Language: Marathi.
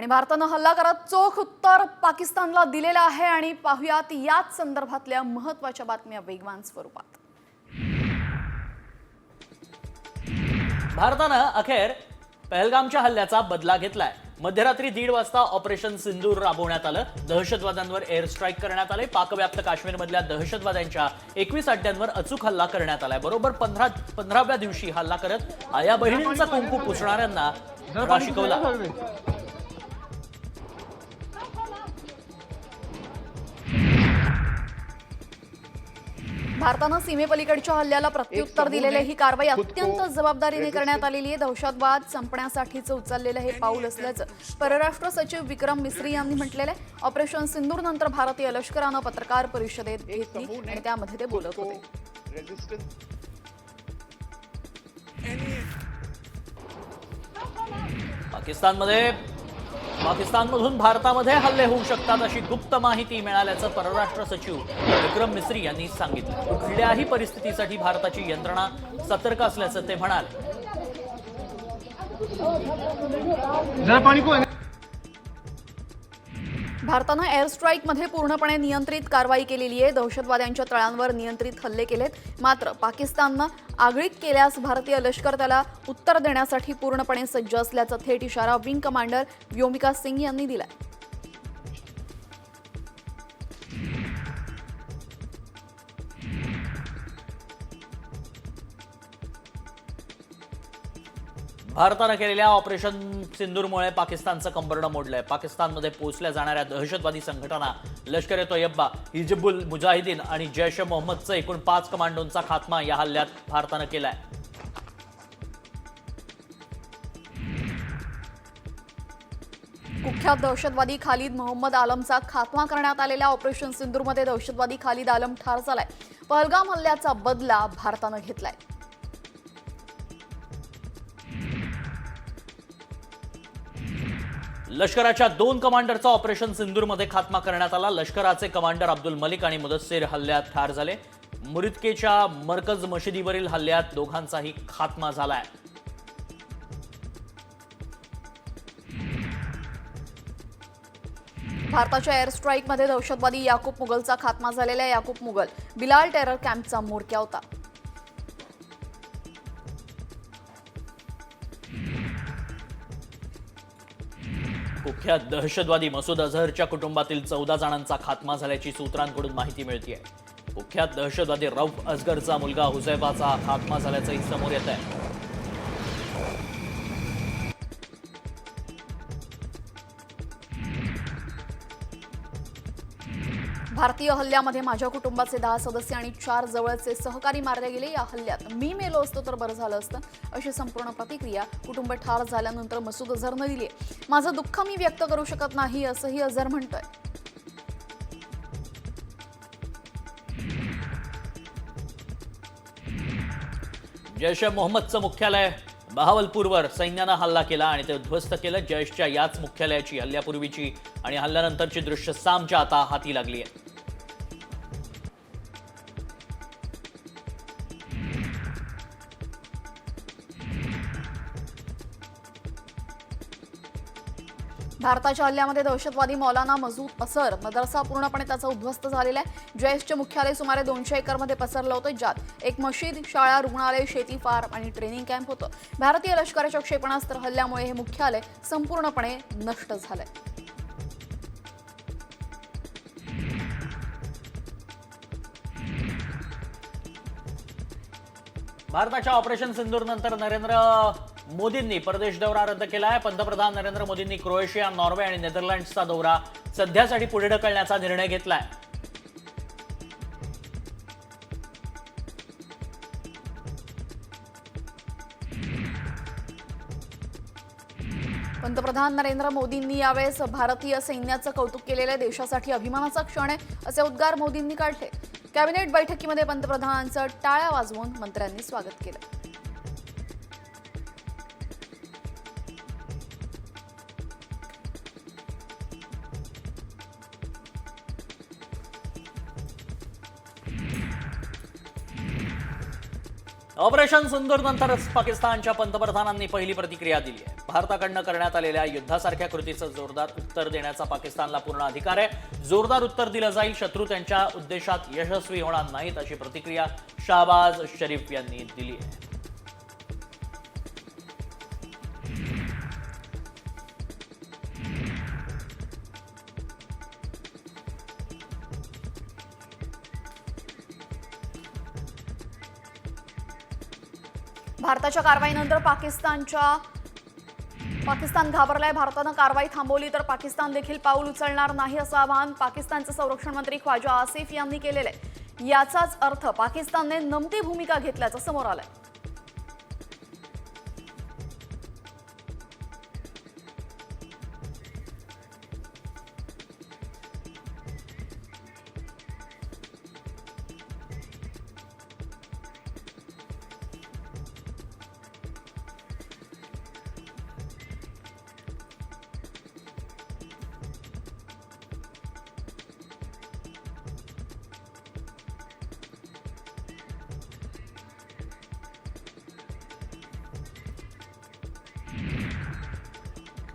आणि भारतानं हल्ला करत चोख उत्तर पाकिस्तानला दिलेलं आहे आणि पाहुयात याच संदर्भातल्या महत्त्वाच्या बातम्या वेगवान स्वरूपात. भारतानं अखेर पहलगामच्या हल्ल्याचा बदला घेतलाय. मध्यरात्री दीड वाजता ऑपरेशन सिंदूर राबवण्यात आलं. दहशतवाद्यांवर एअर स्ट्राईक करण्यात आले पाकव्याप्त काश्मीरमधल्या दहशतवाद्यांच्या एकवीस अड्ड्यांवर अचूक हल्ला करण्यात आलाय. बरोबर पंधरा पंधराव्या दिवशी हल्ला करत आया बहिणींचा कुंकू पुसणाऱ्यांना शिकवला भारतानं सीमेपलीकडच्या हल्ल्याला प्रत्युत्तर दिलेलं ही कारवाई अत्यंत जबाबदारीने करण्यात आलेली आहे. दहशतवाद संपण्यासाठीचं उचललेलं हे पाऊल असल्याचं परराष्ट्र सचिव विक्रम मिस्री यांनी म्हटलेलं आहे. ऑपरेशन सिंदूर नंतर भारतीय लष्करानं पत्रकार परिषदेत घेतली आणि त्यामध्ये ते बोलत होते. पाकिस्तानमध्ये पाकिस्तानमधून भारतामध्ये हल्ले होऊ शकतात अशी गुप्त माहिती मिळाल्याचं परराष्ट्र सचिव विक्रम मिस्री यांनी सांगितलं. कुठल्याही परिस्थितीसाठी भारताची यंत्रणा सतर्क असल्याचं ते म्हणाले. भारतानं एअर स्ट्राईकमध्ये पूर्णपणे नियंत्रित कारवाई केलेली आहे. दहशतवाद्यांच्या तळांवर नियंत्रित हल्ले केलेत. मात्र पाकिस्ताननं आगळीक केल्यास भारतीय लष्कर त्याला उत्तर देण्यासाठी पूर्णपणे सज्ज असल्याचा थेट इशारा विंग कमांडर व्योमिका सिंग यांनी दिलाय. भारतानं केलेल्या ऑपरेशन सिंदूरमुळे पाकिस्तानचं कंबरडं मोडलंय. पाकिस्तानमध्ये पोहोचल्या जाणाऱ्या दहशतवादी संघटना लष्कर ए तोयब्बा हिजबुल मुजाहिदीन आणि जैश ए मोहम्मदचं एकूण पाच कमांडोंचा खात्मा या हल्ल्यात भारतानं केलाय. कुख्यात दहशतवादी खालिद मोहम्मद आलमचा खात्मा करण्यात आलेल्या ऑपरेशन सिंदूरमध्ये दहशतवादी खालिद आलम ठार झालाय. पहलगाम हल्ल्याचा बदला भारतानं घेतलाय. लष्कराच्या दोन कमांडरचा ऑपरेशन सिंदूरमध्ये खात्मा करण्यात आला. लष्कराचे कमांडर अब्दुल मलिक आणि मुदस्सीर हल्ल्यात ठार झाले. मुरिदकेच्या मरकज मशिदीवरील हल्ल्यात दोघांचाही खात्मा झालाय. भारताच्या एअर स्ट्राईकमध्ये दहशतवादी याकूब मुगलचा खात्मा झालेला आहे. याकूब मुगल बिलाल टेरर कॅम्पचा म्होरक्या होता. कुख्यात दहशतवादी मसूद अझहरच्या कुटुंबातील चौदा जणांचा खात्मा झाल्याची सूत्रांकडून माहिती मिळते कुख्यात दहशतवादी रौफ असगरचा मुलगा हुझैफाचा खात्मा झाल्याचंही समोर येत आहे भारतीय हल्ल्यामध्ये माझ्या कुटुंबाचे दहा सदस्य आणि चार जवळचे सहकारी मारले गेले. या हल्ल्यात मी मेलो असतो तर बरं झालं असतं अशी संपूर्ण प्रतिक्रिया कुटुंब ठार झाल्यानंतर मसूद अझहरनं दिली आहे. माझं दुःख मी व्यक्त करू शकत नाही असंही अझहर म्हणतोय. जैश ए मोहम्मदचं मुख्यालय बहावलपूरवर सैन्यानं हल्ला केला आणि ते उद्ध्वस्त केलं. जैशच्या याच मुख्यालयाची हल्ल्यापूर्वीची आणि हल्ल्यानंतरची दृश्य सामच्या आता हाती लागली आहे. भारताच्या हल्ल्यामध्ये दहशतवादी मौलाना मजूद असर मदरसा पूर्णपणे त्याचा उद्ध्वस्त झालेला आहे. जैशचे मुख्यालय सुमारे दोनशे एकरमध्ये पसरलं होतं ज्यात एक मशीद शाळा रुग्णालय शेती फार्म आणि ट्रेनिंग कॅम्प होतं. भारतीय लष्कराच्या क्षेपणास्त्र हल्ल्यामुळे हे मुख्यालय संपूर्णपणे नष्ट झालंय. भारताच्या ऑपरेशन सिंदूर नंतर नरेंद्र मोदींनी परदेश दौरा रद्द केला आहे पंतप्रधान नरेंद्र मोदींनी क्रोएशिया नॉर्वे आणि नेदरलँड्सचा दौरा सध्यासाठी पुढे ढकलण्याचा निर्णय घेतलाय. पंतप्रधान नरेंद्र मोदींनी यावेळेस भारतीय सैन्याचं कौतुक केलेलं आहे. देशासाठी अभिमानाचा क्षण आहे असे उद्गार मोदींनी काढले. कॅबिनेट बैठकीमध्ये पंतप्रधानांचं टाळ्या वाजवून मंत्र्यांनी स्वागत केलं. ऑपरेशन सुंदर नंतरच पाकिस्तानच्या पंतप्रधानांनी पहिली प्रतिक्रिया दिली आहे. भारताकडनं करण्यात आलेल्या युद्धासारख्या कृतीचं जोरदार उत्तर देण्याचा पाकिस्तानला पूर्ण अधिकार आहे. जोरदार उत्तर दिलं जाईल शत्रू त्यांच्या उद्देशात यशस्वी होणार नाहीत अशी प्रतिक्रिया शाहबाज शरीफ यांनी दिली आहे. भारताच्या कारवाईनंतर पाकिस्तानच्या पाकिस्तान घाबरलाय. भारतानं कारवाई थांबवली तर पाकिस्तान देखील पाऊल उचलणार नाही असं आवाहन पाकिस्तानचे संरक्षण मंत्री ख्वाजा आसिफ यांनी केलेलं आहे. याचाच अर्थ पाकिस्तानने नमती भूमिका घेतल्याचं समोर आलंय.